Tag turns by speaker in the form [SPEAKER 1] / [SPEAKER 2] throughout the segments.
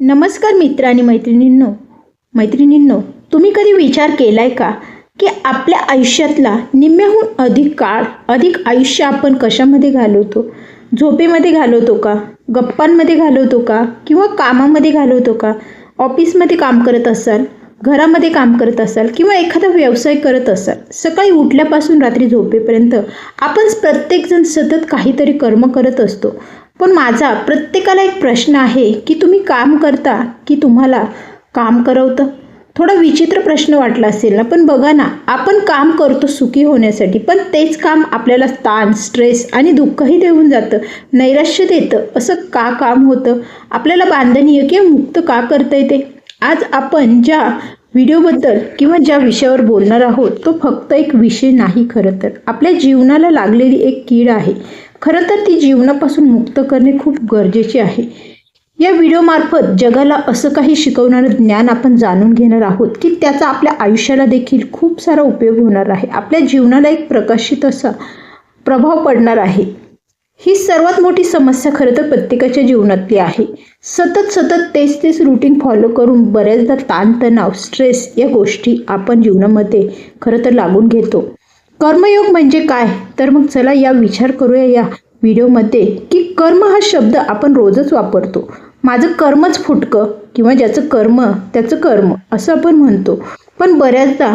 [SPEAKER 1] नमस्कार मित्र आणि मैत्रिणींनो. मैत्रिणींनो तुम्ही कधी विचार केला आहे का की आपल्या आयुष्यातला निम्म्याहून अधिक काळ अधिक आयुष्य आपण कशामध्ये घालवतो? झोपेमध्ये घालवतो का? गप्पांमध्ये घालवतो का? किंवा कामामध्ये घालवतो का? ऑफिसमध्ये काम करत असाल घरामध्ये काम करत असाल किंवा एखादा व्यवसाय करत असाल सकाळी उठल्यापासून रात्री झोपेपर्यंत आपण प्रत्येकजण सतत काहीतरी कर्म करत असतो. पण माझा प्रत्येकाला एक प्रश्न आहे की तुम्ही काम करता की तुम्हाला काम करवतं? थोडा विचित्र प्रश्न वाटला असेल ना पण बघा ना आपण काम करतो सुखी होण्यासाठी पण तेच काम आपल्याला ताण स्ट्रेस आणि दुःखही देऊन जातं नैराश्य देतं. असं का काम होतं? आपल्याला बांधणीय किंवा मुक्त का करता येते? आज आपण ज्या व्हिडिओबद्दल किंवा ज्या विषयावर बोलणार आहोत तो फक्त एक विषय नाही खरं तर. आपल्या जीवनाला लागलेली एक कीड आहे. खरं तर ती जीवनापासून मुक्त करणे खूप गरजेचे आहे. या व्हिडिओमार्फत जगाला असं काही शिकवणारं ज्ञान आपण जाणून घेणार आहोत की त्याचा आपल्या आयुष्याला देखील खूप सारा उपयोग होणार आहे. आपल्या जीवनाला एक प्रकाशित असा प्रभाव पडणार आहे. ही सर्वात मोठी समस्या खरं तर प्रत्येकाच्या जीवनातली आहे. सतत सतत तेच तेच रुटीन फॉलो करून बऱ्याचदा ताणतणाव स्ट्रेस या गोष्टी आपण जीवनामध्ये खरं तर लागून घेतो. कर्मयोग म्हणजे काय? तर मग चला या विचार करूया या व्हिडिओमध्ये की कर्म हा शब्द आपण रोजच वापरतो. माझं कर्मच फुटकं किंवा ज्याचं कर्म त्याचं कर्म असं आपण म्हणतो. पण बऱ्याचदा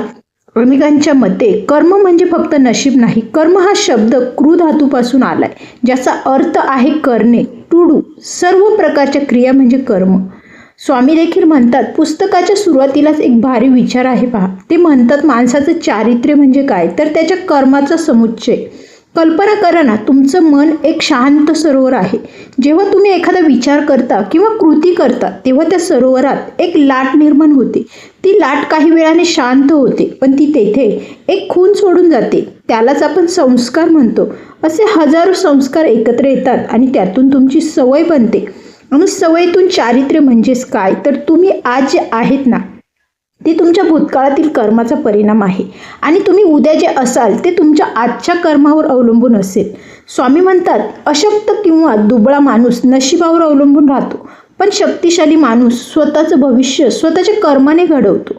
[SPEAKER 1] अनेकांच्या मते कर्म म्हणजे फक्त नशीब नाही. कर्म हा शब्द क्रू धातूपासून आलाय. ज्याचा अर्थ आहे करणे टुडू सर्व प्रकारच्या क्रिया म्हणजे कर्म. स्वामी देखील म्हणतात पुस्तकाच्या सुरुवातीलाच एक भारी विचार आहे पहा. ते म्हणतात माणसाचं चारित्र्य म्हणजे काय? तर त्याच्या कर्माचा समुच्चय. कल्पना करा ना तुमचं मन एक शांत सरोवर आहे. जेव्हा तुम्ही एखादा विचार करता किंवा कृती करता तेव्हा त्या सरोवरात एक लाट निर्माण होते. ती लाट काही वेळाने शांत होते पण ती तेथे एक खून सोडून जाते. त्यालाच आपण संस्कार म्हणतो. असे हजारो संस्कार एकत्र येतात आणि त्यातून तुमची सवय बनते. आणि सवयीतून चारित्र्य म्हणजेच काय? तर तुम्ही आज जे आहेत ना ते तुमच्या भूतकाळातील कर्माचा परिणाम आहे. आणि तुम्ही उद्या जे असाल ते तुमच्या आजच्या कर्मावर अवलंबून असेल. स्वामी म्हणतात अशक्त किंवा दुबळा माणूस नशिबावर अवलंबून राहतो. पण शक्तिशाली माणूस स्वतःचं भविष्य स्वतःच्या कर्माने घडवतो.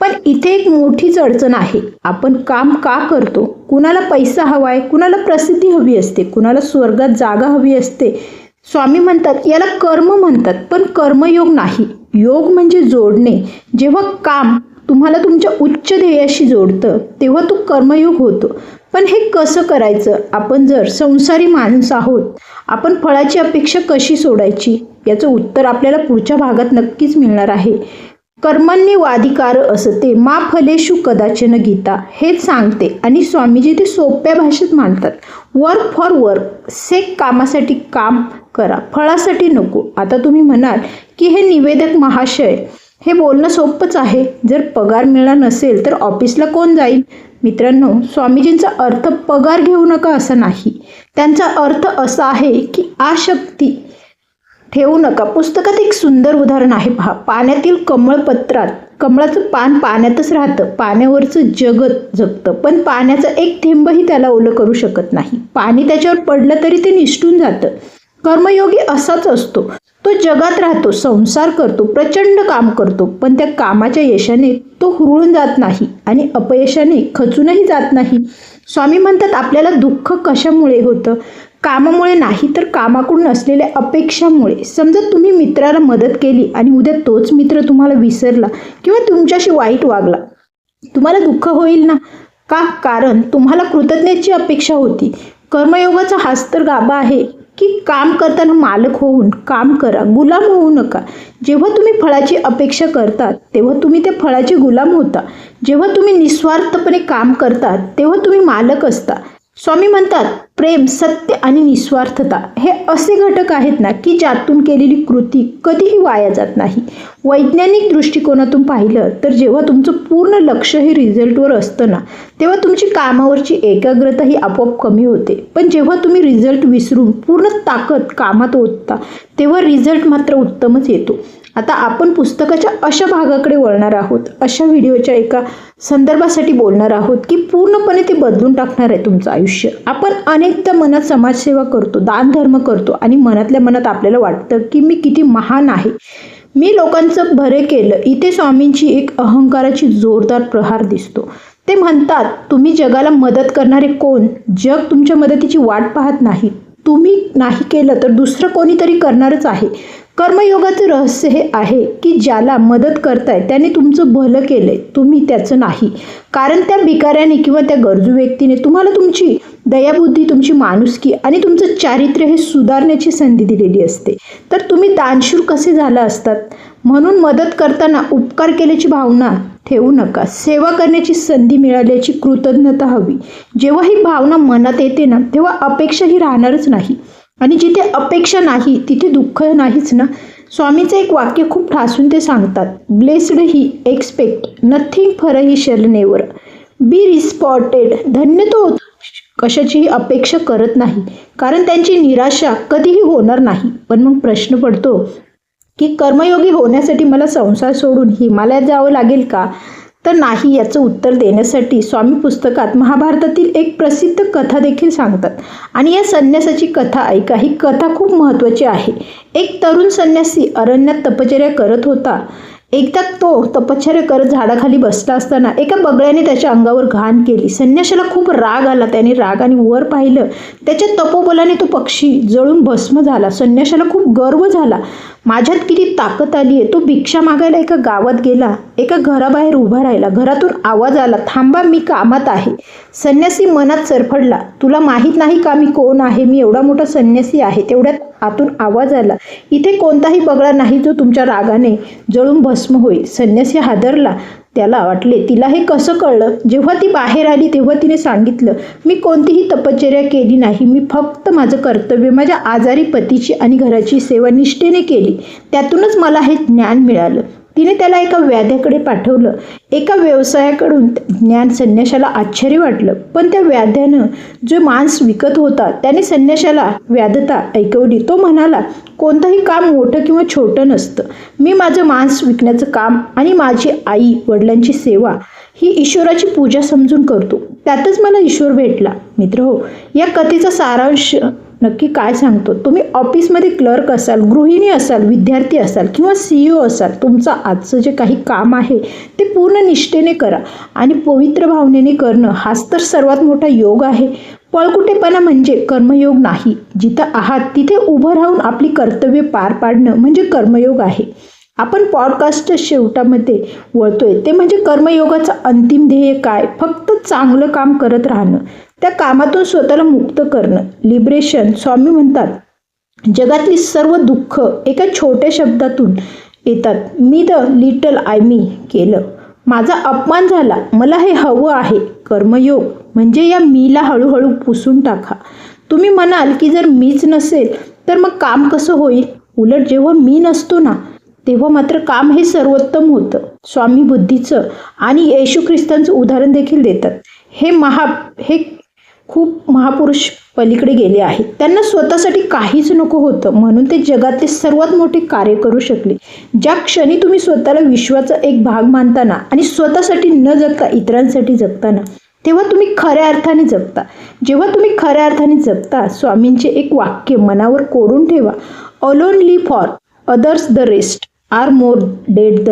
[SPEAKER 1] पण इथे एक मोठीच अडचण आहे. आपण काम का करतो? कुणाला पैसा हवाय? कुणाला प्रसिद्धी हवी असते? कुणाला स्वर्गात जागा हवी असते? स्वामी म्हणतात याला कर्म म्हणतात पण कर्मयोग नाही. योग म्हणजे जोडणे. जेव्हा काम तुम्हाला तुमच्या उच्च ध्येयाशी जोडतं तेव्हा तो कर्मयोग होतो. पण हे कसं करायचं? आपण जर संसारी माणूस आहोत आपण फळाची अपेक्षा कशी सोडायची? याचं उत्तर आपल्याला पुढच्या भागात नक्कीच मिळणार आहे. कर्मांनी वाधिकार असते. मा फलेशु कदाचन गीता. हेच सांगते. आणि स्वामीजी ते सोप्या भाषेत मांडतात. Work for work. सेक कामासाठी काम करा. फळासाठी नको. आता तुम्ही म्हणाल की हे निवेदक महाशय हे बोलणं सोपंच आहे. जर पगार मिळणार नसेल तर ऑफिसला कोण जाईल? मित्रांनो स्वामीजींचा अर्थ पगार घेऊ नका असा नाही. त्यांचा अर्थ असा आहे की आशक्ती ठेवू नका. पुस्तकात एक सुंदर उदाहरण आहे पहा. पाण्यातील कमळपत्रात कमळाचं पान पाण्यातच राहतं. पाण्यावरचं जगत जगतं. पण पाण्याचं एक थेंबही त्याला ओलं करू शकत नाही. पाणी त्याच्यावर पडलं तरी ते निष्ठून जातं. कर्मयोगी असाच असतो. तो जगात राहतो संसार करतो प्रचंड काम करतो पण त्या कामाच्या यशाने तो हुरळून जात नाही आणि अपयशाने खचूनही जात नाही. स्वामी म्हणतात आपल्याला दुःख कशामुळे होतं? कामामुळे नाही तर कामाकडून असलेल्या अपेक्षामुळे. समजा तुम्ही मित्राला मदत केली आणि उद्या तोच मित्र तुम्हाला विसरला किंवा तुमच्याशी वाईट वागला तुम्हाला दुःख होईल ना? का? कारण तुम्हाला कृतज्ञतेची अपेक्षा होती. कर्मयोगाचा हाच तर गाभा आहे. की काम करताना मालक होऊन काम करा गुलाम होऊ नका. जेव्हा तुम्ही फळाची अपेक्षा करतात तेव्हा तुम्ही त्या फळाचे गुलाम होता. जेव्हा तुम्ही निस्वार्थपणे काम करतात तेव्हा तुम्ही मालक असता. स्वामी म्हणतात प्रेम सत्य आणि निस्वार्थता हे असे घटक आहेत ना की ज्यातून केलेली कृती कधीही वाया जात नाही. वैज्ञानिक दृष्टिकोनातून पाहिलं तर जेव्हा तुमचं पूर्ण लक्ष हे रिझल्टवर असतं ना तेव्हा तुमची कामावरची एकाग्रता ही आपोआप कमी होते. पण जेव्हा तुम्ही रिझल्ट विसरून पूर्ण ताकद कामात ओतता तेव्हा रिझल्ट मात्र उत्तमच येतो. आता आपण पुस्तकाच्या अशा भागाकडे वळणार आहोत. अशा व्हिडिओच्या एका संदर्भासाठी बोलणार आहोत की पूर्णपणे ते बदलून टाकणार आहे तुमचं आयुष्य. आपण अनेकदा मनात समाजसेवा करतो दानधर्म करतो आणि मनातल्या मनात आपल्याला वाटतं की मी किती महान आहे. मी लोकांचं भरे केलं. इथे स्वामींची एक अहंकाराची जोरदार प्रहार दिसतो. ते म्हणतात तुम्ही जगाला मदत करणारे कोण? जग तुमच्या मदतीची वाट पाहत नाही. तुम्ही नाही केलं तर दुसरं कोणीतरी करणारच आहे. कर्मयोगाचं रहस्य हे आहे की ज्याला मदत करताय त्याने तुमचं भलं केलंय तुम्ही त्याचं नाही. कारण त्या भिकाऱ्याने किंवा त्या गरजू व्यक्तीने तुम्हाला तुमची दयाबुद्धी तुमची माणुसकी आणि तुमचं चारित्र्य हे सुधारण्याची संधी दिलेली असते. तर तुम्ही दानशूर कसे झाला असतात? म्हणून मदत करताना उपकार केल्याची भावना ठेवू नका. सेवा करण्याची संधी मिळाल्याची कृतज्ञता हवी. जेव्हा ही भावना मनात येते ना तेव्हा अपेक्षा ही राहणारच नाही. आणि जिथे अपेक्षा नाही तिथे दुःख नाहीच ना? स्वामीचं एक वाक्य खूप ठासून ते सांगतात blessed he expect nothing for he shall never. Be disappointed. धन्य तो कशाचीही अपेक्षा करत नाही कारण त्यांची निराशा कधीही होणार नाही. पण मग प्रश्न पडतो की कर्मयोगी होण्यासाठी मला संसार सोडून हिमालयात जावं लागेल का? तर नाही याचं उत्तर देण्यासाठी स्वामी पुस्तकात महाभारतातील एक प्रसिद्ध कथा देखील सांगतात. आणि या संन्यासाची कथा ऐका ही कथा खूप महत्त्वाची आहे. एक तरुण संन्यासी अरण्यात तपचर्या करत होता. एकदा तो तपश्चर्या करत झाडाखाली बसला असताना एका बगळ्याने त्याच्या अंगावर घाण केली. संन्याशाला खूप राग आला. त्याने रागाने वर पाहिलं. त्याच्या तपोबलाने तो पक्षी जळून भस्म झाला. संन्याशाला खूप गर्व झाला. माझ्यात किती ताकद आली आहे? तो भिक्षा मागायला एका गावात गेला. एका घराबाहेर उभा राहिला. घरातून आवाज आला थांबा मी कामात आहे. संन्यासी मनात सरफडला. तुला माहीत नाही का मी कोण आहे? मी एवढा मोठा संन्यासी आहे. तेवढ्यात आतून आवाज आला इथे कोणताही बगळा नाही जो तुमच्या रागाने जळून भस्म होईल. संन्यासी हादरला. त्याला वाटले तिला हे कसं कळलं? जेव्हा ती बाहेर आली तेव्हा तिने सांगितलं मी कोणतीही तपश्चर्या केली नाही. मी फक्त माझं कर्तव्य माझ्या आजारी पतीची आणि घराची सेवा निष्ठेने केली. त्यातूनच मला हे ज्ञान मिळालं. तिने त्याला एका व्याध्याकडे पाठवलं. एका व्यवसायाकडून ज्ञान संन्याशाला आश्चर्य वाटलं. पण त्या व्याध्यानं जो मांस विकत होता त्याने संन्याशाला व्याधता ऐकवली. तो म्हणाला कोणतंही काम मोठं किंवा छोटं नसतं. मी माझं मांस विकण्याचं काम आणि माझी आई वडिलांची सेवा ही ईश्वराची पूजा समजून करतो. त्यातच मला ईश्वर भेटला. मित्र हो या कथेचा सारांश नक्की काय सांगतो? तुम्ही ऑफिसमध्ये क्लर्क असाल गृहिणी असाल विद्यार्थी असाल किंवा सी ओ असाल तुमचं आजचं जे काही काम आहे ते पूर्ण निष्ठेने करा आणि पवित्र भावनेने करणं हाच तर सर्वात मोठा योग आहे. पळकुटेपणा म्हणजे कर्मयोग नाही. जिथं आहात तिथे उभं राहून आपली कर्तव्य पार पाडणं म्हणजे कर्मयोग आहे. आपण पॉडकास्ट शेवटामध्ये वळतोय ते म्हणजे कर्मयोगाचं अंतिम ध्येय काय? फक्त चांगलं काम करत राहणं. त्या कामातून स्वतःला मुक्त करणं. लिबरेशन स्वामी म्हणतात जगातली सर्व दुःख एका छोट्या शब्दातून येतात. मी द लिटल आय मी केलं. माझा अपमान झाला. मला हे हवं आहे. कर्मयोग म्हणजे या मीला हळूहळू पुसून टाका. तुम्ही म्हणाल की जर मीच नसेल तर मग काम कसं होईल? उलट जेव्हा मी नसतो ना तेव्हा मात्र काम हे सर्वोत्तम होतं. स्वामी बुद्धीचं आणि येशू ख्रिस्तांचं उदाहरण देखील देतात. हे महा हे खूप महापुरुष पलीकडे गेले आहेत. त्यांना स्वतःसाठी काहीच नको होतं. म्हणून ते जगातले सर्वात मोठे कार्य करू शकले. ज्या क्षणी तुम्ही स्वतःला विश्वाचा एक भाग मानताना आणि स्वतःसाठी न जगता इतरांसाठी जगताना तेव्हा तुम्ही खऱ्या अर्थाने जगता. जेव्हा तुम्ही खऱ्या अर्थाने जगता स्वामींचे एक वाक्य मनावर कोरून ठेवा. Alonely for others the rest are more dead the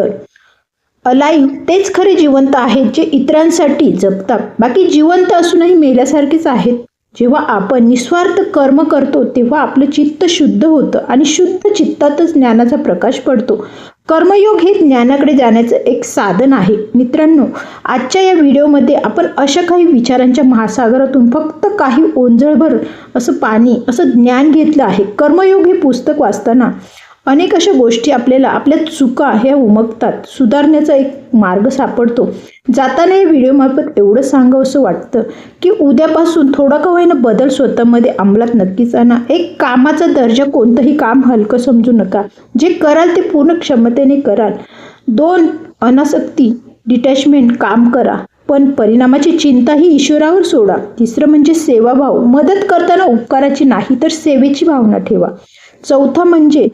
[SPEAKER 1] alive तेच खरे जिवंत आहेत जे इतरांसाठी जगतात बाकी जिवंत असूनही मेल्यासारखेच आहेत. जेव्हा आपण निस्वार्थ कर्म करतो तेव्हा आपलं चित्त शुद्ध होतं आणि शुद्ध चित्तातच ज्ञानाचा प्रकाश पडतो. कर्मयोग हे ज्ञानाकडे जाण्याचं एक साधन आहे. मित्रांनो आजच्या या व्हिडिओमध्ये आपण अशा काही विचारांच्या महासागरातून फक्त काही ओंजळभर असं पाणी असं ज्ञान घेतलं आहे. कर्मयोग हे पुस्तक वाचताना अनेक अशा गोष्टी आपल्याला आपल्या चुका ह्या उमगतात. सुधारण्याचा एक मार्ग सापडतो. जाताना या व्हिडिओमार्फत एवढं सांगावंसं वाटतं की उद्यापासून थोडा का होईना बदल स्वतःमध्ये अंमलात नक्कीच आणा. एक कामाचा दर्जा कोणतंही काम हलकं समजू नका. जे कराल ते पूर्ण क्षमतेने कराल. दोन अनासक्ती डिटॅचमेंट काम करा. पण परिणामाची चिंता ही ईश्वरावर सोडा. तिसरं म्हणजे सेवाभाव. मदत करताना उपकाराची नाही तर सेवेची भावना ठेवा. चौथा म्हणजे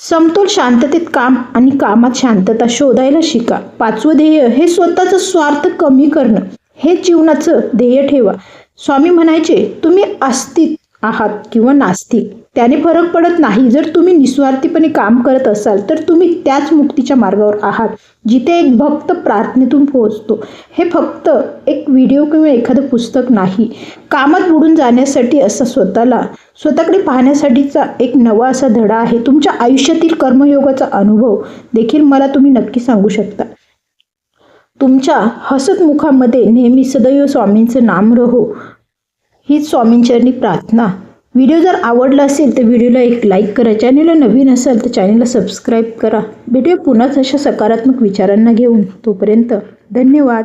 [SPEAKER 1] समतोल शांततेत काम आणि कामात शांतता शोधायला शिका. पाचवं ध्येय हे स्वतःचं स्वार्थ कमी करणं. हे जीवनाचं ध्येय ठेवा. स्वामी म्हणायचे तुम्ही अस्तित आहात किंवा नास्तिक त्याने फरक पडत नाही. जर तुम्ही निस्वार्थीपणे काम करत असाल तर तुम्ही त्याच मुक्तीच्या मार्गावर आहात जिथे एक भक्त प्रार्थनेतून पोहोचतो. हे फक्त एक व्हिडिओ किंवा एखादं पुस्तक नाही. कामात बुडून जाण्यासाठी असं स्वतःला स्वतःकडे पाहण्यासाठीचा एक नवा असा धडा आहे. तुमच्या आयुष्यातील कर्मयोगाचा अनुभव देखील मला तुम्ही नक्की सांगू शकता. तुमच्या हसतमुखामध्ये नेहमी सदैव स्वामींचं नाम रहो. हीच स्वामींचरणी प्रार्थना. व्हिडिओ जर आवडला असेल तर व्हिडिओला एक लाईक करा. चॅनलला नवीन असाल तर चॅनलला सबस्क्राईब करा. भेटूया पुन्हाच अशा सकारात्मक विचारांना घेऊन. तोपर्यंत धन्यवाद.